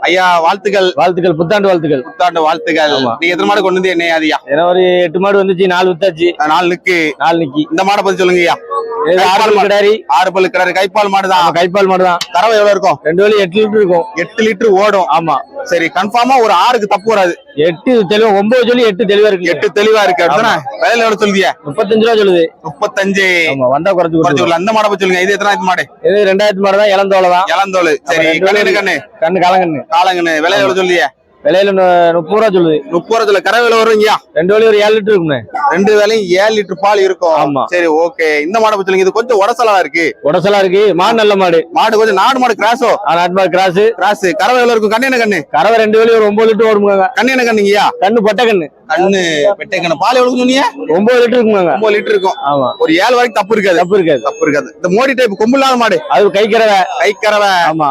ஐயா வாழ்த்துக்கள். வாழ்த்துக்கள் புத்தாண்டு வாழ்த்துக்கள். புத்தாண்டு வாழ்த்துக்கள். நீங்க எத்தனை மாடு கொண்டு வந்து என்ன ஐயா? ஏன்னா ஒரு எட்டு மாடு வந்துச்சு நாலு வித்தாச்சு. நாலுக்கு நாலு நிக்கி. இந்த மாடை பத்தி சொல்லுங்க ஐயா. ஆறு மாடு. பல்லு கிடாரு கைப்பால் மாடுதான் ஆமா, கைப்பால் மாடு தான். கறவை எவ்வளவு இருக்கும்? ரெண்டு வழி எட்டு லிட்டர் இருக்கும். எட்டு லிட்டர் ஓடும். ஆமா. சரி கன்ஃபார்மா ஒரு ஆறுக்கு தப்பு வராது. எட்டு தெளிவா ஒன்பது சொல்லி எட்டு தெளிவா இருக்கு எட்டு தெளிவா இருக்கு. அப்படிதானே விலையில எவ்வளவு சொல்லுதியா? முப்பத்தஞ்சு ரூபா சொல்லுது. முப்பத்தஞ்சு. வந்தா குறைச்சு குறைச்சு. அந்த மாடை சொல்லுங்க. இது எத்தனை மாடு? இது ரெண்டாயிரத்து மாடு தான் இளந்தோலை தான். இளந்தோல். சரி கண்ணு. கண்ணு? கண்ணு கலங்கண்ணு. காலங்கன்னு விலை எவ்வளவு சொல்லியா விலையில முப்பது ரூபா சொல்லுது. முப்பது ரூபா சொல்ல கறவை எவ்வளவு வருவீங்க ரெண்டு வழி ஒரு ஏழு லிட்டர் இருக்குண்ணே ரெண்டு வேலையும் ஏழு லிட்டர் பால் இருக்கும். ஆமா. சரி ஓகே. இந்த மாடை சொல்லுங்க. இது கொஞ்சம் உடசலா இருக்கு. உடசலா இருக்கு. மாடு நல்ல மாடு. மாடு கொஞ்சம் நாடு மாடு கிராஸோ ஆ, நாட்டு மாடு கிராஸ் கிராஸ் கறவை எவ்வளவு இருக்கும்? கண்ணு என்ன கண்ணு? கறவை ரெண்டு வழி ஒரு ஒன்பது லிட்டர் ஓடுமுங்க கண்ணு என்ன கண்ணுங்கய்யா கண்ணு பொட்டை கண்ணு. கண்ணு பெட்டை கண்ணு. பால் எவ்வளவு சொன்னீங்க? ஒன்பது லிட்டர் இருக்குங்க ஒன்பது லிட்டர் இருக்கும். ஆமா. ஒரு ஏழு வரைக்கும் தப்பு இருக்காது. தப்பு இருக்காது. தப்பு இருக்காது. இந்த மோடி டைப் கொம்பு இல்லாத மாடு. அது கை கறவை கை கறவை ஆமா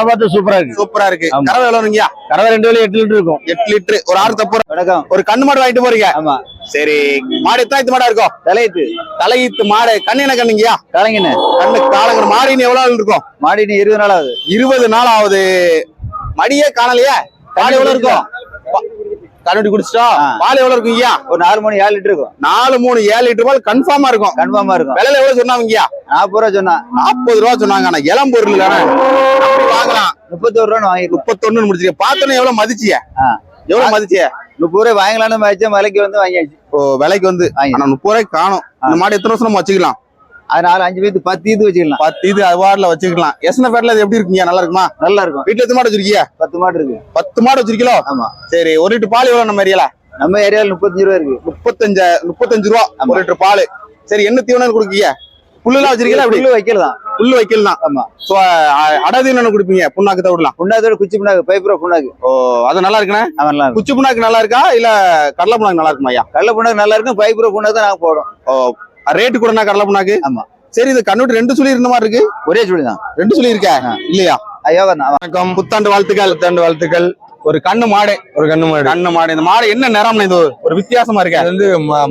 பார்த்து சூப்பரா இருக்கு. சூப்பரா இருக்கு. ஆமா. கறவை எவ்வளவுங்கய்யா கறவை ரெண்டு வழி எட்டு லிட்டர் இருக்கும். எட்டு லிட்டர். ஒரு ஆறு தப்பு வணக்கம். ஒரு கண்ணு மாடு வாங்கிட்டு போறீங்க? ஆமா. சரி. மாடு எத்தனை இது மாடா இருக்கும் தலையத்து. தலையீத்து மாடு. கண்ணு என்ன கண்ணுங்கய்யா கலைஞனு கண்ணு காலங்கர மாடு இன்னும் எவ்வளவு நாள் இருக்கும்? மாடி நீ இருபது நாள் ஆகுது. இருபது நாள் ஆகுது. மடியே காணலையே? பால் எவ்வளவு இருக்கும்? கண்ணுடி குடிச்சிட்டா. பால் எவ்வளவு இருக்கும் ஐயா ஒரு நாலு மணி ஏழு லிட்டர் இருக்கும். நாலு மூணு ஏழு லிட்டர் பால் கன்ஃபார்மா இருக்கும். கன்ஃபார்மா இருக்கும். விலையில எவ்வளவு சொன்னாங்கய்யா நாற்பது ரூபா சொன்னா நாற்பது ரூபா சொன்னாங்க. ஆனா இளம் பொருள் வாங்கலாம். முப்பத்தோரு ரூபா வாங்கிருக்கோம் முப்பத்தொன்னு முடிச்சிருக்க. பார்த்தோன்னே எவ்வளவு மதிச்சிய. எவ்வளவு மதிச்சிய? முப்பது ரூபாய் வாங்கலாம்னு வச்சா மலைக்கு வந்து வாங்கியாச்சு. ஓ விலைக்கு வந்து. வாங்கி. ஆனா முப்பது ரூபாய்க்கு காணும். இந்த மாடு எத்தனை வருஷம் நம்ம வச்சுக்கலாம்? அது நாலு அஞ்சு பேருக்கு பத்து இது வச்சுக்கலாம் பத்து இது அவார்ட்ல வச்சுக்கலாம் எஸ்ன பேட்ல அது எப்படி இருக்கீங்க நல்லா இருக்குமா நல்லா இருக்கும் வீட்டுல எத்தனை மாடு வச்சிருக்கீங்க பத்து மாடு இருக்கு பத்து மாடு வச்சிருக்கீங்களோ ஆமா சரி ஒரு லிட்டர் பால் எவ்வளவு நம்ம ஏரியால நம்ம ஏரியால முப்பத்தஞ்சு ரூபா இருக்கு முப்பத்தஞ்சு முப்பத்தஞ்சு ரூபா ஒரு லிட்டர் பால் சரி என்ன தீவனம் கொடுக்கீங்க புல்லுலாம் வச்சிருக்கீங்களா புல்லு புல்லு வைக்கலாம் புல்லு வைக்கலாம் ஆமா சோ அடதீவனம் கொடுப்பீங்க புண்ணாக்கு தான் விடலாம் புண்ணாக்கோட குச்சி புண்ணாக்கு பைப்புரா புண்ணாக்கு ஓ அது நல்லா இருக்குண்ணே அவன் நல்லா குச்சி புண்ணாக்கு நல்லா இருக்கா இல்ல கடலை புண்ணாக்கு நல்லா இருக்குமா ஐயா கடலை புண்ணாக்கு நல்லா இருக்கும் பைப்புரா புண்ணாக்கு தான் நாங்க போடும் ஓ ரேட்டு கூட கடலை புண்ணாக்கு? ஆமா. சரி இது கண்ணுட்டு ரெண்டு சொல்லி இருந்த மாதிரி இருக்கு. ஒரே சுழி தான் ரெண்டு சொல்லி இருக்கா. இல்லையா? தான் வணக்கம். புத்தாண்டு வாழ்த்துக்கள். புத்தாண்டு வாழ்த்துக்கள். ஒரு கண்ணு மாடு. ஒரு கண்ணு மாடு. கண்ணு மாடு. இந்த மாடு என்ன நிறம்னு இது? ஒரு வித்தியாசமா இருக்க? இது வந்து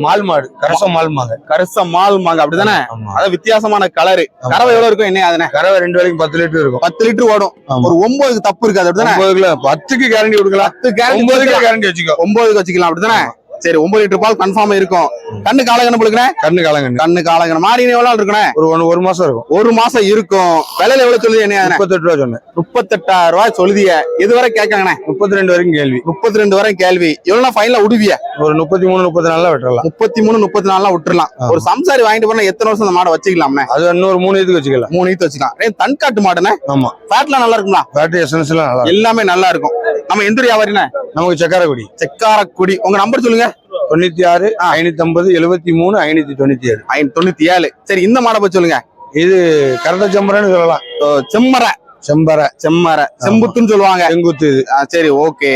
மால் மாடு. கரசம் மால் மாங்க கருச மால் மாங்க அப்படிதானே? அதான் வித்தியாசமான கலரு. கறவை எவ்வளவு இருக்கும்? என்ன அதுனே கறவை ரெண்டு வரைக்கும் பத்து லிட்டர் இருக்கும். பத்து லிட்டர் ஓடும். ஒரு ஒன்பதுக்கு தப்பு இருக்காது. அப்படிதானே? ஒன்பது கிலோ பத்துக்கு கேரண்டி கொடுக்கலாம். பத்து கேரண்டி ஒன்பதுக்கு கேரண்டி வச்சுக்கோ. ஒன்பதுக்கு வச்சுக்கலாம். அப்படிதானே? சரி ஒன்பது லிட்டர் பால் கன்ஃபார்ம் இருக்கும். கண்ணு காலகண்ணு கொடுக்குறேன் கண்ணு காலங்கண்ணு கண்ணு. காலகண்ணு மாறி எவ்வளவு நாள் இருக்குண்ணே? ஒரு ஒன்னு ஒரு மாசம் இருக்கும். ஒரு மாசம் இருக்கும். விலையில எவ்வளவு சொல்லுது என்ன முப்பத்தெட்டு ரூபா சொன்னேன். முப்பத்தெட்டாயிரம் ரூபாய் சொல்லுதிய. இதுவரை கேட்காங்கண்ணே முப்பத்தி ரெண்டு வரைக்கும் கேள்வி. முப்பத்தி ரெண்டு வரை கேள்வி. எவ்வளவு ஃபைனல விடுவிய? ஒரு முப்பத்தி மூணு முப்பத்தி நாலுல வெட்டலாம் முப்பத்தி மூணு முப்பத்தி நாலாம் விட்டுறலாம். ஒரு சம்சாரி வாங்கிட்டு போனா எத்தனை வருஷம் அந்த மாடை வச்சுக்கலாம்ண்ணே? அது இன்னொரு மூணு இதுக்கு வச்சுக்கலாம். மூணு ஈத்து வச்சுக்கலாம். ஏன் தன்காட்டு மாடுண்ணே. ஆமா. ஃபேட்லாம் நல்லா இருக்குங்களா? பேட்டரி எசன்ஸ் எல்லாம் நல்லா இருக்கும். எல்லாமே நல்லா இருக்கும். நம்ம எந்த வியாபாரிண்ணே? நமக்கு சக்கரக்குடி. செக்காரக்குடி. உங்க நம்பர் சொல்லுங்க. தொண்ணூத்தி ஆறு ஐநூத்தி ஐம்பது எழுபத்தி மூணு ஐநூத்தி தொண்ணூத்தி ஏழு. ஐநூத்தி தொண்ணூத்தி ஏழு. சரி இந்த மாடை பத்தி சொல்லுங்க. இது கரத செம்பரன்னு சொல்லலாம். செம்மரை செம்பரை செம்மரை செம்புத்துன்னு சொல்லுவாங்க. செங்குத்து இது. சரி ஓகே.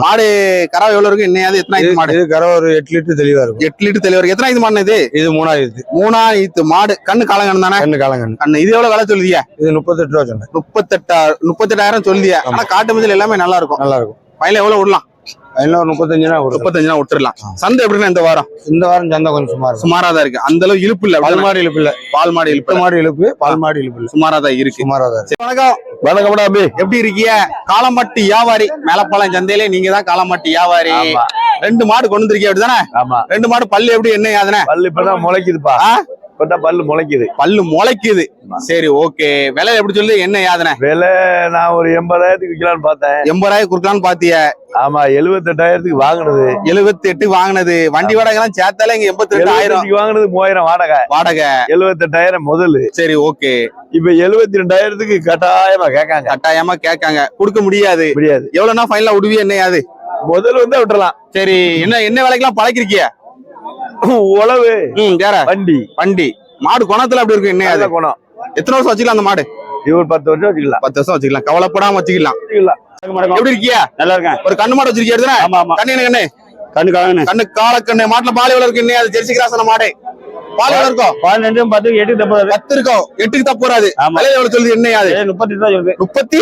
மாடு கறவை எவ்வளவு இருக்கு? என்னையாவது எத்தனை மாடு? இது கறவை ஒரு எட்டு லிட்டர் தெளிவா இருக்கும். எட்டு லிட்டர் தெளிவர் எத்தனை இது மாடு இது? இது மூணாயிரத்து. மூணா ஈத்து மாடு. கண்ணு காலங்கன்னு தானே? கண்ணு காலங்கண்ணு. கண்ணு. இது எவ்வளவு விலை சொல்லுதிய? இது முப்பத்தெட்டு ரூபா சொன்னேன். முப்பத்தெட்டாயிரம் முப்பத்தெட்டாயிரம் சொல்லுதிய. ஆனா காட்டு மஞ்சள் எல்லாமே நல்லா இருக்கும். நல்லா இருக்கும். பையில எவ்வளவு விடலாம்? அதில் ஒரு முப்பத்தஞ்சுனா கொடுக்கும் முப்பத்தஞ்சுனா விட்டுறலாம். சந்தை எப்படின்னா இந்த வாரம்? இந்த வாரம் சந்தை கொஞ்சம் சுமார். சுமாரா தான் இருக்கு. அந்த அளவு இழுப்பு இல்ல. பால்? மாடு இழுப்பு இல்ல. பால் மாடு இழுப்பு மாடு இழுப்பு பால் மாடு இழுப்பு இல்ல. சுமாரா தான் இருக்கு. சுமாரா தான் வணக்கம். வணக்கம் அபி. எப்படி இருக்கீங்க? காலம்பட்டி வியாபாரி. மேலப்பாளையம் சந்தையில நீங்க தான் காலம்பட்டி வியாபாரி. ரெண்டு மாடு கொண்டு வந்திருக்கீங்க அப்படிதானே ஆமா. ரெண்டு மாடு பல்லு எப்படி என்ன யாதுனே பல்லு இப்பதான் முளைக்குதுப்பா. இப்பதான் பல்லு முளைக்குது. பல்லு முளைக்குது. சரி ஓகே விலை எப்படி சொல்லு என்ன யாதுனே? விலை நான் ஒரு எண்பதாயிரத்துக்கு விற்கலான்னு பார்த்தேன். எண்பதாயிரம் கொடுக்கலான்னு பாத்திய. ஆமா எழுபத்தெட்டாயிரத்துக்கு வாங்கினது. எழுபத்தி எட்டு வாங்கினது. வண்டி வாடகை எல்லாம் சேர்த்தாலே இங்க எண்பத்தி ரெண்டு ஆயிரம். எழுபத்தஞ்சுக்கு வாங்கினது மூவாயிரம் வாடகை. வாடகை. எழுபத்தெட்டாயிரம் முதல். சரி ஓகே இப்ப எழுபத்தி ரெண்டாயிரத்துக்கு கட்டாயமா கேட்காங்க. கட்டாயமா கேட்காங்க. கொடுக்க முடியாது. முடியாது. எவ்வளவுனா ஃபைனலா விடுவி என்ன யாது? முதல் வந்து விட்டுறலாம். சரி என்ன என்ன விலைக்கெல்லாம் பழக்கிருக்கிய? உழவு. ம் வேற. வண்டி. வண்டி. மாடு குணத்துல அப்படி இருக்கு என்ன குணம். எத்தனை வருஷம் வச்சுக்கலாம் அந்த மாடு? இது ஒரு பத்து வருஷம் வச்சுக்கலாம். பத்து வருஷம் வச்சுக்கலாம். கவலைப்படாம வச்சுக்கலாம். எப்படி இருக்கியா? நல்லா இருக்கேன். ஒரு கண்ணு மாடு வச்சிருக்கியா எடுத்துன? கண்ணு கண்ணு? கண்ணு காலங்கண்ணே கண்ணு கால கண்ணு மாட்டுல பால் எவ்வளவு இருக்கு அது ஜெர்சி கிராசன மாடு. பால் எவ்வளவு இருக்கும் பன்னெண்டு பத்து எட்டு தப்பு பத்து இருக்கும் எட்டுக்கு தப்பு வராது. விலை எவ்வளவு சொல்லுது? என்ன யாது முப்பத்தி தான் சொல்லுது. முப்பத்தி?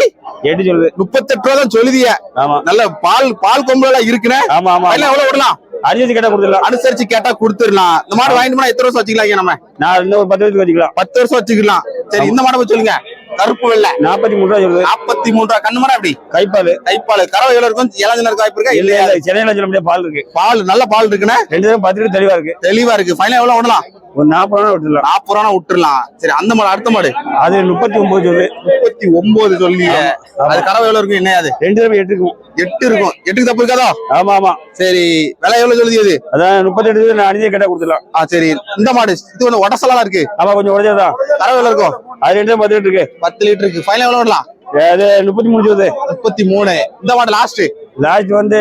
எட்டு சொல்லுது. முப்பத்தெட்டு ரூபா தான் சொல்லுதிய. ஆமா. நல்ல பால் பால் கொம்பு எல்லாம் இருக்குன்னு ஆமா ஆமா. எவ்வளவு விடலாம்? அரிசி கேட்டா கொடுத்துடலாம். அனுசரிச்சு கேட்டா கொடுத்துடலாம். இந்த மாடு வாங்கிட்டு எத்தனை வருஷம் வச்சுக்கலாம் நம்ம? நான் இன்னும் ஒரு பத்து வருஷத்துக்கு வச்சுக்கலாம். பத்து வருஷம் வச்சுக்கலாம். சரி இந்த மாடை சொல்லுங்க. கருப்பு வெள்ளை. நாற்பத்தி மூணு ரூபா நாற்பத்தி மூணு ரூபா. கண்ணு மாடா அப்படி கைப்பால். கைப்பால். கறவை எவ்வளவு இருக்கும்? இளஞ்சன இருக்க வாய்ப்பு இருக்கா? இல்ல இல்ல சென்னையில சொல்ல முடியாது பால் இருக்கு. பால் நல்ல பால் இருக்குண்ணே? ரெண்டு தரம் பத்து லிட்டர் தெளிவா இருக்கு. தெளிவா இருக்கு. ஃபைனல் எவ்வளவு விடலாம் ஒரு நாற்பது ரூபா விட்டுலாம் நாற்பது ரூபா விட்டுறலாம் சரி அந்த மாடு அடுத்த மாடு? அது முப்பத்தி ஒன்பது சொல்லுது. முப்பத்தி ஒன்பது சொல்லி அது கறவை எவ்வளவு இருக்கும்? என்ன அது? ரெண்டு தரம் எட்டு இருக்கும் எட்டு இருக்கும். எட்டுக்கு தப்பு இருக்காதோ? ஆமா ஆமா. சரி விலை எவ்வளவு சொல்லுது இது? அதான் முப்பத்தி எட்டு நான் அணிஞ்சே கேட்டா கொடுத்துடலாம். ஆ சரி. இந்த மாடு இது கொஞ்சம் உடசலா இருக்கு. ஆமா கொஞ்சம் உடஞ்சதான் கறவை எவ்வளவு இருக்கும்? அது ரெண்டு பத்து இருக்கு. பத்து லிட்டருக்கு ஃபைனல் எவ்வளவு விடலாம் முப்பத்தி மூணு முப்பத்தி மூணு. இந்த மாடு லாஸ்ட் லாஸ்ட் வந்து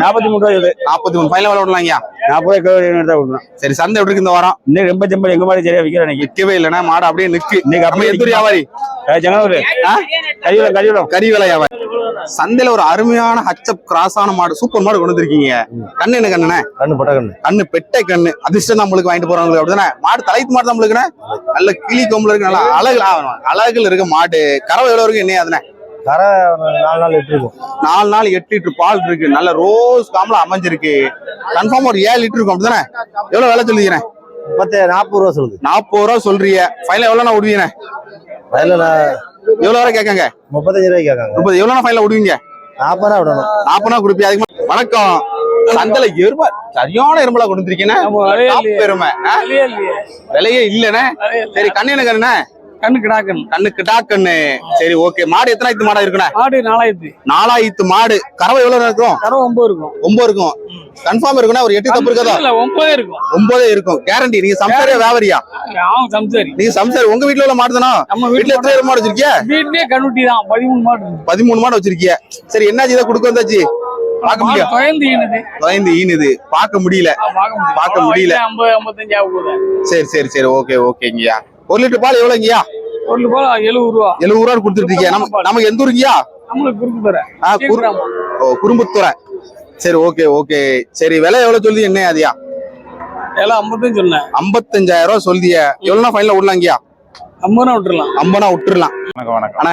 நாற்பத்தி மூணு ரூபா சொல்லுது நாற்பத்தி மூணு. ஃபைனல் எவ்வளவு விடலாங்க நாற்பது ரூபாய் தான் கொடுக்கலாம் சரி சந்தை எப்படி இருக்கு இந்த வாரம்? இன்னைக்கு ரொம்ப செம்பல் எங்க மாதிரி சரியா விற்கிறேன் இன்னைக்கு. விற்கவே இல்லைன்னா மாடு அப்படியே நிக்கு. இன்னைக்கு நம்ம அப்படியே எந்த வியாபாரி? ஜனவரி. கரிவலம் கரிவலம் கறி விலை வியாபாரி. சந்தையில ஒரு அருமையான ஹச்சப் கிராஸான மாடு சூப்பர் மாடு கொண்டு வந்திருக்கீங்க. கண்ணு என்ன கண்ணுண்ணே? கண்ணு பட்ட கண்ணு. கண்ணு பெட்டை கண்ணு. அதிர்ஷ்டம் நம்மளுக்கு வாங்கிட்டு போறவங்களுக்கு அப்படிதானே? மாடு தலைத்து மாடு நம்மளுக்குண்ணே. நல்ல கிளி கொம்புல இருக்கு நல்லா அழகு. அழகுல இருக்க மாடு. கறவை எவ்வளவு இருக்கு? என்ன அதுனே கரை நாலு நாள் எட்டு இருக்கும். நாலு நாள் எட்டு லிட்டர் பால் இருக்கு. நல்ல ரோஸ் காம்பல அமைஞ்சிருக்கு. கன்ஃபார்ம் ஒரு ஏழு லிட்டர் இருக்கும் அப்படிதானே? எவ்வளவு விலை சொல்லிக்கிறேன் முப்பத்தி நாற்பது ரூபா சொல்லுது. நாற்பது ரூபா சொல்றீங்க. ஃபைனல் எவ்வளவு நான் விடுவீங்க நான் எவ்வளவு வரை கேட்காங்க? முப்பத்தஞ்சு ரூபாய்க்கு கேட்காங்க முப்பது எவ்வளவு ஃபைனல் விடுவீங்க நாற்பது ரூபா விடணும். நாற்பது ரூபா கொடுப்பீங்க அதுக்கு மேல- வணக்கம். சந்தையில எருமை சரியான எறும்பலா கொடுத்துருக்கீங்க பெருமை ஆ? விலையே இல்லனே சரி கண்ணு என்ன கண்ணு கண்ணு கிடாக்கன் கண்ணு கிட்டாக்கண்ணு சரி ஓகே மாடு எத்தனாயிரத்து மாடா இருக்குண்ணே? ஆடு நாலாயிரத்து. நாலாயிரத்து மாடு. கறவை எவ்வளவு இருக்கும்? கரை ஒன்பது இருக்கும். ஒன்பது இருக்கும். கன்ஃபார்ம் இருக்குண்ணா? ஒரு எட்டு தப்பு இருக்காதா? இல்ல ஒன்பதே இருக்கும். ஒன்பதே இருக்கும். கேரண்டி நீங்க சம்சாரியா வியாபாரியா? சம்சாரி. நீங்க சம்சாரி. உங்க வீட்டுல உள்ள மாடு தானா நம்ம வீட்டுல எத்தனை மாடு வச்சிருக்கிய? வீட்லயே கண்ணுட்டி தான். பதிமூணு மாடு. பதிமூணு மாடு வச்சிருக்கிய. சரி என்னாச்சு இதை கொடுக்க வந்தாச்சு? பார்க்க மாடு முடியும் தொயந்து ஈனுது. பார்க்க முடியல. பார்க்க பார்க்க முடியல. சரி சரி சரி. ஓகே ஓகேங்கய்யா ஒரு லிட்டர் பால் எவ்வளவுங்கய்யா? ஒரு போல எழுபது ரூபா. எழுபது ரூபா கொடுத்துட்டு இருக்கீங்க. நம்ம நமக்கு எந்த ஊருங்கய்யா? நம்மளுக்கு ஆ, குரு- ஓ, குறும்புத்துறை. சரி ஓகே ஓகே. சரி விலை எவ்வளவு சொல்லுது? என்ன அதியா எல்லாம் ஐம்பத்தஞ்சு சொன்னேன். ஐம்பத்தஞ்சாயிரம் ரூபாய் சொல்லிய எவ்வளவுனா ஃபைனல் விடலாங்கய்யா? ரூபா விட்டுறலாம். ஐம்பனா விட்டுறலாம். வணக்கம் வணக்கம். ஆனா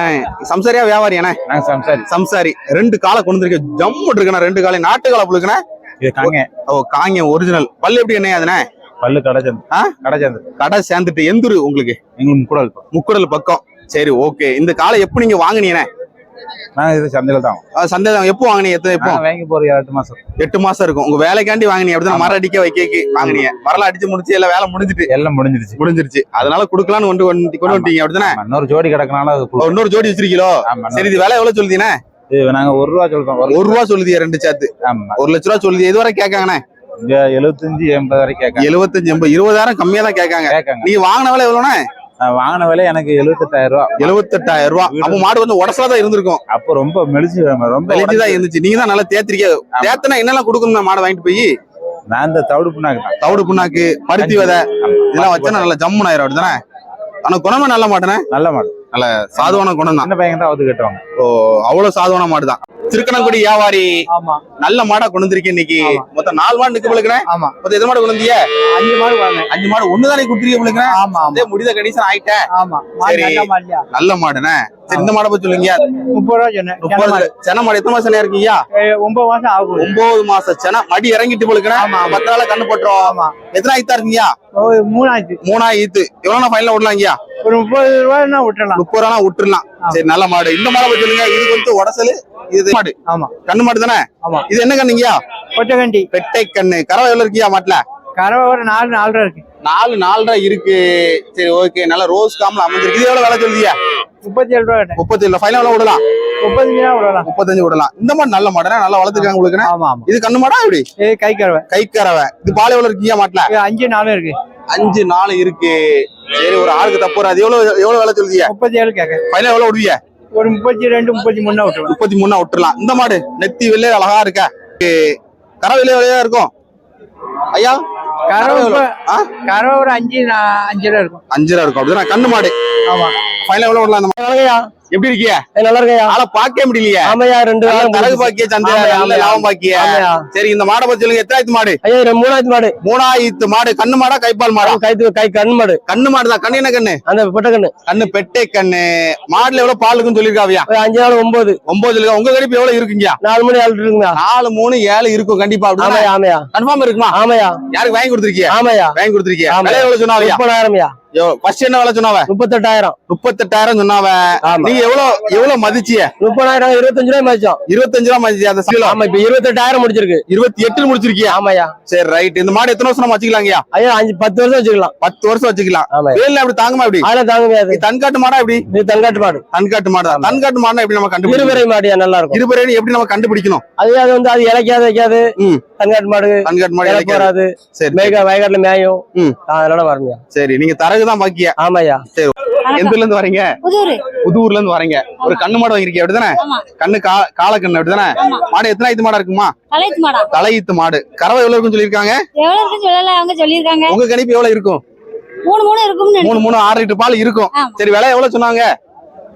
சம்சாரியா வியாபாரி அண்ணே? சம்சாரி. சம்சாரி. ரெண்டு காலை கொண்டு வந்திருக்க ஜம்மு இருக்குண்ணா ரெண்டு காலை நாட்டு காலை புழுக்குண்ணே? இது காங்க. ஓ காங்க ஒரிஜினல் பல்லு எப்படி என்ன அதுண்ணே? பல்லு கடைச்சந்து ஆ? கடைச்சந்து கடை சேர்ந்துட்டு எந்தூரு உங்களுக்கு. எங்களுக்கு முக்கூடல் முக்குடல் பக்கம். சரி ஓகே இந்த காலை எப்போ நீங்க வாங்குனீங்கண்ணே? நாங்க இது சந்தையில தான் அஹ் சந்தேகம் எப்போ வாங்குனீங்க? எத்தனை எப்போ? நான் வாங்கி போற எட்டு மாசம். எட்டு மாசம் இருக்கும். உங்க வேலைக்காண்டி வாங்குனீங்க. அப்படிதான் மரம் அடிக்க வைக்க வாங்குனீங்க. மரம் அடிச்சு முடிச்சு எல்லாம் வேலை முடிஞ்சிட்டு. எல்லாம் முடிஞ்சிருச்சு. முடிஞ்சிருச்சு. அதனால குடுக்கலாம்னு கொண்டு வந்து கொண்டு வந்துட்டீங்க. அப்படிதானே? இன்னொரு ஜோடி கிடக்கனால இன்னொரு ஜோடி வச்சிருக்கீங்களோ? சரி இது விலை எவ்வளவு சொல்லுதீங்கண்ணே? இது நாங்க ஒரு ரூபா சொல்றோம். ஒரு ரூபா சொல்லுதியா ரெண்டு சேர்த்து. ஒரு லட்ச ரூபா சொல்லுது எது வரை கேட்காங்கண்ணே. எழுபத்தஞ்சு எண்பது வரைக்கும் கேட்காங்க. எழுபத்தஞ்சு எண்பது இருபதாயிரம் கம்மியா தான் கேட்காங்க. நீங்க வாங்கின விலை எவ்வளோண்ணே? வாங்கின விலை எனக்கு எழுபத்தெட்டாயிரம் ரூபா. எழுபத்தெட்டாயிரம் ரூபா. அப்ப மாடு கொஞ்சம் உடசலா தான் இருந்திருக்கும். அப்ப ரொம்ப மெலிச்சு ரொம்ப வெளிச்சு தான் இருந்துச்சு. நீங்க தான் நல்லா தேத்திரிக்க தேத்தனா என்னெல்லாம் கொடுக்கணும் மாடை வாங்கிட்டு போய்? நான் இந்த தவிடு புண்ணாக்கு தான். தவிடு புண்ணாக்கு பருத்தி விதை. இதெல்லாம் வச்சா நல்லா ஜம்முன் ஆயிரும் அப்படிதானே ஆனா குணமே நல்ல மாட்டேனே நல்ல மாடு. சாதுவான குணம் தான் பையன் தான் அவுத்து கட்டுவாங்க. அவ்வளவு சாதுவான மாடு தான் திருக்கணங்குடி வியாபாரி நல்ல மாடா கொண்டு வந்திருக்கேன் இன்னைக்கு. மொத்தம் நாலு மாடு நிக்க போலுக்கிறேன் ஆமா. மொத்தம் எது மாடு கொண்டு அஞ்சு மாடு அஞ்சு மாடு ஒண்ணுதானே கொடுத்துருக்கீங்க போலுக்கிறேன் ஆமா ஆமா. அதே முடித கணிசன் ஆயிட்டேன். ஆமா. சரி. மாடு நல்ல மாடுனே சரி இந்த மாடை பத்தி சொல்லுங்க. முப்பது ரூபா சொன்னேன். முப்பது சென மாடு எத்தனை மாசம் இருக்கீங்க? ஒன்பது மாசம் ஆகும் ஒன்பது மாசம். சென மடி இறங்கிட்டு போலுக்கிறேன் ஆமா. பத்து நாள கண்ணு போட்டுரும் ஆமா. எத்தனை ஆயித்தா இருக்கீங்க? ஒரு மூணாச்சு மூணா ஈத்து எவ்வளவு ஃபைனல் விடலாங்கய்யா ஒரு முப்பது ரூபாய்னா விட்டுறலாம் முப்பது ரூபா விட்டுறலாம் சரி நல்ல மாடு. இந்த மாடை பத்தி சொல்லுங்க. இது கொஞ்சம் உடசலு இது மாடு. ஆமா. கண்ணு மாடு தானே? ஆமா. இது என்ன கண்ணுங்கய்யா? கொட்டகண்டி பெட்டை கண்ணு கறவை எவ்வளவு இருக்கியா மாட்டுல? கறவை ஒரு நாலு நாலரை இருக்கு. நாலு நாலரை இருக்கு. சரி ஓகே. நல்ல ரோஸ் காம்ல அமைஞ்சிருக்கு. இது எவ்வளவு விலை சொல்லுதியா? முப்பத்தி ஏழு ரூபா முப்பத்தி ஏழு ஃபைனல் எவ்வளவு விடலாம். முப்பத்தஞ்சு விடலாம். முப்பத்தஞ்சு விடலாம். இந்த மாடு நல்ல மாடு நல்லா வளர்த்துருக்காங்க உங்களுக்கு ஆமா இது கண்ணு மாடா இப்படி ஏ கை கறவை கை கறவை இது பால் எவ்வளவு இருக்கீங்க மாட்டுல? அஞ்சு நாலு இருக்கு. அஞ்சு நாலு இருக்கு. சரி ஒரு ஆளுக்கு தப்பு வராது. எவ்வளவு எவ்வளவு விலை சொல்லுதியா முப்பத்தி ஏழு கேட்க. ஃபைனல் எவ்வளவு விடுவிய ஒரு முப்பத்தி ரெண்டு முப்பத்தி மூணு விட்டுருவேன். முப்பத்தி மூணா விட்டுறலாம். இந்த மாடு நெத்தி வெள்ளை அழகா இருக்க? கறவை வெள்ளை வெள்ளையா இருக்கும்? ஐயா? கறவை ஒரு அஞ்சு அஞ்சு ரூபா இருக்கும். அஞ்சு ரூபா இருக்கும். அப்படிதான்? கண்ணு மாடு. ஆமா. ஃபைனல் எவ்வளவு விடலாம் இந்த மாடு? எப்படி இருக்கிய? நல்லா இருக்கையா? ஆளை பார்க்கவே முடியலையே. ஆமையா ரெண்டு தரகு பாக்கிய சந்தை ஆமையா, நல்ல ஆமையா. லாபம் பாக்கிய. சரி இந்த மாடை பத்தி சொல்லுங்க. எத்தனாயிரத்து மாடு? ஐயா மூணாயிரத்து மாடு. மூணாயிரத்து மாடு. கண்ணு மாடா கைப்பால் மாடா? கைத்து கை கண் மாடு. கண்ணு மாடு தான். கண்ணு என்ன கண்ணு? அந்த பொட்டை கண்ணு. கண்ணு பெட்டை கண்ணு. மாடுல எவ்வளவு பால் இருக்குன்னு சொல்லிருக்காவியா அஞ்சு நாள் ஒன்பது. ஒன்பது இருக்கா உங்க கடிப்பு எவ்வளவு இருக்குங்க நாலு மணி ஆள் இருக்குங்களா நாலு மூணு ஏழு இருக்கும் கண்டிப்பா அப்படின்னா. ஆமையா கன்ஃபார்ம் இருக்குமா? ஆமையா. யாருக்கு வாங்கி கொடுத்துருக்கிய? ஆமையா. வாங்கி கொடுத்துருக்கிய. எவ்வளவு சொன்னாவியா? முப்பதாயிரம்யா. ஃபர்ஸ்ட் என்ன விலை சொன்னாவ? முப்பத்தெட்டாயிரம். முப்பத்தெட்டாயிரம் சொன்னாவ. நீங்க எவ்வளவு எவ்வளவு மதிச்சிய முப்பதாயிரம் இருபத்தஞ்சு ரூபாய் மதிச்சோம். இருபத்தஞ்சு ரூபா மதிச்சி அந்த கிலோ ஆமா இப்ப இருபத்தெட்டாயிரம் முடிச்சிருக்கு. இருபத்தி எட்டுல முடிச்சிருக்கியா? ஆமாய்யா. சரி ரைட் இந்த மாடு எத்தனை வருஷம் நம்ம வச்சுக்கலாங்கய்யா? ஐயா அஞ்சு பத்து வருஷம் வச்சுக்கலாம். பத்து வருஷம் வச்சுக்கலாம். வேலை அப்படி தாங்குமா எப்படி? அதெல்லாம் தாங்க முடியாது. தன்காட்டு மாடா எப்படி? இது தங்காட்டு மாடு. தன்காட்டு மாடு. தான் தன்காட்டு மாடுனா எப்படி நம்ம கண்டுபிடிக்கணும் இருவரை மாடியா நல்லா இருக்கும். எப்படி நம்ம கண்டுபிடிக்கணும்? அது அது வந்து அது இலைக்காது வைக்காது. ம். தங்காட்டு மாடு தன்காட்டு மாடு இலை இளைக்காது. போறாது சரி மேய்க்க வயக்காட்டுல மேயும். அதனால வரமையா சரி நீங்க தரகுதான் பாக்கியா? ஆமாய்யா. எந்த ஊர்ல இருந்து வரீங்க? புதூர். புதூர்ல இருந்து வரீங்க. ஒரு கண்ணு மாடு வாங்கிருக்கீங்க அப்படிதானே? கண்ணு கால கண்ணு அப்படிதானே. மாடு எத்தனை ஐத்து மாடா இருக்குமா? தலையீத்து மாடு. கறவை எவ்வளவு இருக்குன்னு சொல்லியிருக்காங்க? எவ்வளவு இருக்குன்னு சொல்லல அவங்க சொல்லியிருக்காங்க. உங்க கணிப்பு எவ்வளவு இருக்கும்? மூணு மூணு இருக்கும்னு மூணு நினைக்கிறேன். மூணு ஆறு லிட்டர் பால் இருக்கும். சரி விலை எவ்வளவு சொன்னாங்க?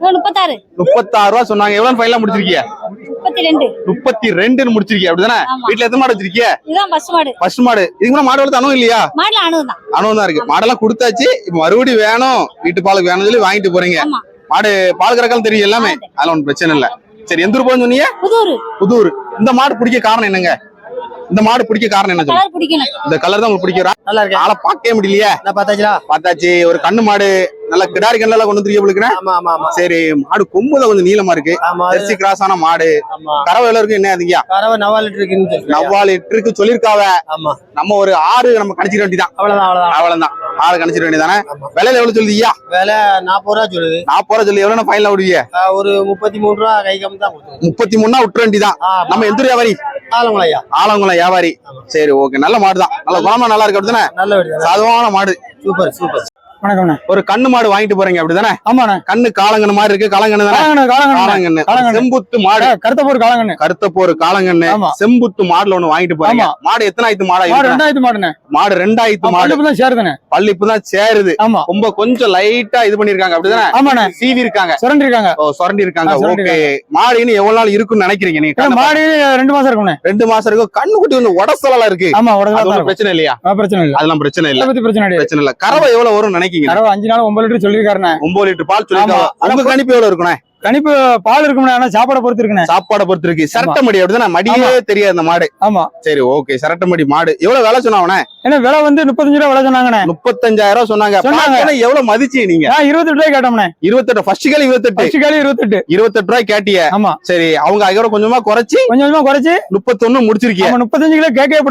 முப்பத்தாறு. முப்பத்தாறு ரூபா சொன்னாங்க. எவ்வளவு ஃபைனலா முடிச்சிருக்கீங்க முப்பத்தி ரெண்டு. முப்பத்தி ரெண்டுன்னு முடிச்சிருக்கீங்க அப்படிதானே. வீட்டுல எத்தனை மாடு வச்சிருக்கீங்க இதுதான் பஸ் மாடு. ஃபர்ஸ்ட் மாடு. இதுக்கு முன்னாடி மாடு வளர்த்து அனுபவம் இல்லையா? மாடுல அனுபவம் தான் இருக்கு. மாடெல்லாம் கொடுத்தாச்சு. இப்ப மறுபடியும் வேணும். வீட்டு பாலுக்கு வேணும்னு சொல்லி வாங்கிட்டு போறீங்க. மாடு பால் கறக்காலும் தெரியும் எல்லாமே. அதெல்லாம் ஒன்றும் பிரச்சனை இல்ல. சரி எந்த ஊர் போகணும்னு சொன்னீங்க? புதூர். புதூர். இந்த மாடு பிடிக்க காரணம் என்னங்க? இந்த மாடு பிடிக்க காரணம் என்ன சொல்லுங்க? இந்த கலர் தான் உங்களுக்கு பிடிக்கிறா நல்லா இருக்கு? ஆளை பார்க்கவே முடியலையே. நான் பார்த்தாச்சா பார்த்தாச்சு ஒரு கண்ணு மாடு நல்ல கிடாரி கண்ணெல்லாம் கொண்டு வந்துருக்கீங்க உங்களுக்கு ஆமா ஆமா ஆமா. சரி மாடு கொம்பு தான் கொஞ்சம் நீளமா இருக்கு. ஜெர்சி கிராஸ் ஆன மாடு. கறவை எவ்வளவு இருக்கு என்ன அதிகம் கறவை நவா லிட்டர் இருக்குன்னு நவ்வாலு லிட்டருக்கு சொல்லிருக்காவ ஆமா. நம்ம ஒரு ஆறு நம்ம கணிச்சிட வேண்டியதான் அவ்வளவுதான் அவ்வளவுதான். அவ்வளவுதான். ஆறு கணிச்சிட வேண்டியதானே. விலையில எவ்வளவு சொல்லுதியா? விலை நாற்பது ரூபா சொல்லுது. நான் போற சொல்லி எவ்வளவு ஃபைனல் விடுவிய ஆஹ் ஒரு முப்பத்தி மூணு ரூபா கை கம்மி தான் முப்பத்தி மூணுனா விட்டுற வேண்டியதான் நம்ம எந்த வியாபாரி? ஆலங்குளையா ஆலங்குளம் வியாபாரி. சரி ஓகே நல்ல மாடு தான் நல்ல குணமா நல்லா இருக்கு அப்படிதானே நல்ல சாதுவான மாடு. Super super. வணக்கம்ண்ணே. ஒரு கண்ணு மாடு வாங்கிட்டு போறீங்க அப்படிதானே? ஆமாண்ணே. கண்ணு காலங்கண்ணு மாதிரி இருக்கு காலங்கண்ணு காலங்கண்ணு. செம்புத்து மாடு. கருத்த போர் காலங்கண்ணு. கருத்த போர் காலங்கண்ணு. செம்புத்து மாடுல ஒண்ணு வாங்கிட்டு போறீங்க. மாடு எத்தனை ஆயிரத்து மாடா ரெண்டாயிரத்து மாடுண்ணே. மாடு ரெண்டாயிரத்து மாடு. தான் சேருதுண்ணே. பல்லு இப்பதான் சேருது. ஆமா. ரொம்ப கொஞ்சம் லைட்டா இது பண்ணிருக்காங்க அப்படிதானே? ஆமாண்ணே. சீவி இருக்காங்க சுரண்டி இருக்காங்க ஓ சுரண்டி இருக்காங்க ஓகே. மாடு இன்னும் எவ்வளவு நாள் இருக்குன்னு நினைக்கிறீங்க நீங்க மாடு ரெண்டு மாசம் இருக்கும்ண்ணே. ரெண்டு மாசம் இருக்கும். கண்ணு குட்டி வந்து உடசலாம் இருக்கு. ஆமா ஒண்ணும் பிரச்சனை இல்லையா? பிரச்சனை இல்ல. அதெல்லாம் பிரச்சனை இல்ல. பிரச்சனை பிரச்சனை இல்ல. கறவை எவ்வளவு வரும்னு நினைக்கீங்க. கறவை அஞ்சு நாள் ஒன்பது லிட்டர் சொல்லியிருக்காருண்ணே. ஒன்பது லிட்டர் பால் சொல்லிருக்காங்க. உங்க கணிப்பு எவ்வளவு இருக்கணும் கணிப்பு பால் இருக்கும்ண்ணே ஆனா சாப்பாடை பொறுத்து இருக்குண்ணே சாப்பாடை பொறுத்து இருக்கு சரட்ட மடி அப்படிதானே? மடியே தெரியாது அந்த மாடு. ஆமா. சரி ஓகே. சரட்ட மடி மாடு. எவ்வளவு விலை சொன்னாவனே ஏன்னா விலை வந்து முப்பத்தஞ்சு ரூபா விலை சொன்னாங்கண்ணே. முப்பத்தஞ்சாயிரம் ரூபாய் சொன்னாங்க. எவ்வளவு மதிச்சு நீங்க? நான் இருபத்தெட்டு ரூபாய் கேட்டோம்ண்ணே. இருபத்தெட்டு. ஃபர்ஸ்ட் கால இருபத்தெட்டு. ஃபர்ஸ்ட் காலி இருபத்தெட்டு. இருபத்தெட்டு ரூபாய் கேட்டிய. ஆமா. சரி அவங்க அதோட கொஞ்சமா குறைச்சி கொஞ்சம் குறைச்சு முப்பத்தொன்னு முடிச்சிருக்கீங்க. முப்பத்தஞ்சு கிலோ கேட்கவே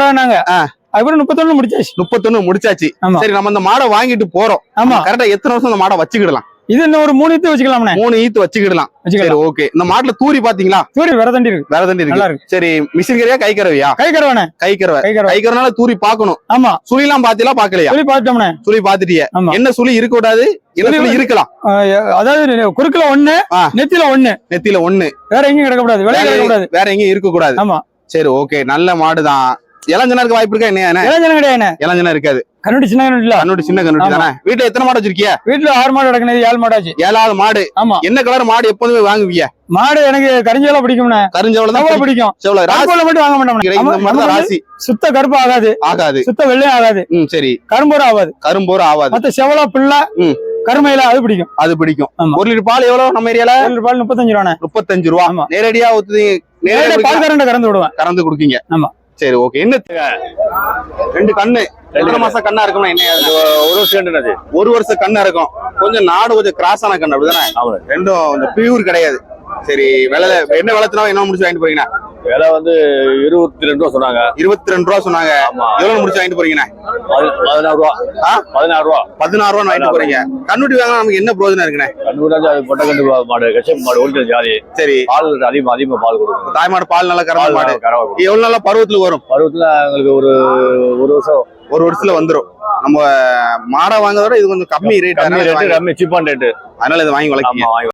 ஆ. அதுக்கப்புறம் முப்பத்தொன்னு முடிச்சாச்சு. முப்பத்தொன்னு முடிச்சாச்சு. சரி நம்ம அந்த மாடை வாங்கிட்டு போறோம். ஆமா. கரெக்டா எத்தனை வருஷம் அந்த மாடை வச்சுக்கிடலாம்? இது இன்னும் ஒரு மூணு இது வச்சுக்கலாம்ண்ணே மூணு ஈத்து வச்சுக்கிடலாம். சரி வச்சுக்கலாம் ஓகே இந்த மாட்டுல தூரி பாத்தீங்களா? சூரிய விர தண்டி இருக்கு. வேற தண்டி இருக்கு. சரி மிஷின் கரையா கை கறவையா? கை கரவானே கை கறவை. கை கரவை கை கறனால தூரி பாக்கணும். ஆமா. சுழிலாம் பாத்தீங்களா பாக்கலையா? சொல்லி பார்த்துட்டோம்ண்ணே சுழி பாத்துட்டிய. என்ன சுழி இருக்க கூடாது என்ன சுழி சுழி இருக்கலாம். அதாவது குறுக்குல ஒண்ணு. நெத்தில ஒண்ணு. நெத்தியில ஒண்ணு. வேற எங்கேயும் கிடக்க கூடாது வேற எங்கேயும் இருக்க கூடாது ஆமா. சரி ஓகே நல்ல மாடுதான். இளஞ்சனா இருக்க வாய்ப்பு இருக்கா என்ன? இளைஞன கிடையாது இளஞ்சனா இருக்காது. கண்ணுடி சின்ன கண்ணுடில கண்ணுடி சின்ன கண்ணுடி. தானே? வீட்டுல எத்தனை மாடு வச்சிருக்கிய? வீட்டுல ஆறு மாடு கிடக்குனது ஏழு மாடாச்சு ஏழாவது மாடு. ஆமா. என்ன கலர் மாடு எப்போதுமே வாங்குவீங்க? மாடு எனக்கு கரிஞ்சோல பிடிக்கும்ண்ணே. கருஞ்சவள தான் பிடிக்கும். செவல ராசி. கரும்புல மட்டும் வாங்க நமக்கு ராசி. சுத்த கருப்பு ஆகாது. ஆகாது. சுத்த வெள்ளையும் ஆகாது. ம் சரி. கரும்பூரம் ஆகாது கரும்போர் ஆகாது மத்த செவலா பிள்ளை ம். கருமையில அது பிடிக்கும். அது பிடிக்கும். ஒரு லிட்டர் பால் எவ்வளவு நம்ம ஏரியால? ஏழு ரூபாய் முப்பத்தஞ்சு ரூபாண்ணே. முப்பத்தஞ்சு ரூபா. ஆமா. நேரடியா நேரடியா நேரடியா பால் கரண்ட கறந்து விடுவேன். கறந்து குடுக்கீங்க ஆமா. சரி ஓகே என்ன ரெண்டு கண்ணு. ரெண்டு மாசம் கண்ணா இருக்குமா என்ன? ஒரு வருஷம் கண்டுனது ஒரு வருஷம் கண்ணா இருக்கும். கொஞ்சம் நாடு கொஞ்சம் கிராஸ் ஆன கண்ணு அப்படிதானே? ரெண்டும் கொஞ்சம் பியூர் கிடையாது. சரி விலை என்ன விளத்துனா என்ன முடிச்சு வாங்கிட்டு போறீங்கண்ணா விலை வந்து இருபத்தி ரெண்டு ரூபா சொன்னாங்க. இருபத்தி ரெண்டு ரூபா சொன்னாங்க. எவ்வளவு முடிச்சு வாங்கிட்டு போறீங்கண்ணா? பதி- பதினாறு ரூபா. ஆ? பதினாறு ரூபா. பதினாறு ரூபா வாங்கிட்டு போறீங்க. கண்ணுட்டி வாங்கினா நமக்கு என்ன பிரயோஜனம் இருக்குண்ணே? அது பொட்டை கண்டு மாடு கஷ்டம் மாடு ஒழிச்ச ஜாதி சரி. பால் அதிகமா அதிகமா பால் கொடுக்கும். தாய்மாடு பால் நல்லா பால் மாடு. எவ்வளவு நாளா பருவத்துல வரும்? பருவத்துல எங்களுக்கு ஒரு ஒரு வருஷம். ஒரு வருஷத்துல வந்துரும். நம்ம மாடை வாங்குறத விட இது கொஞ்சம் கம்மி ரேட் கம்மி ரேட்டு கம்மி சீப்பான் ரேட்டு அதனால இதை வாங்கி வாங்கி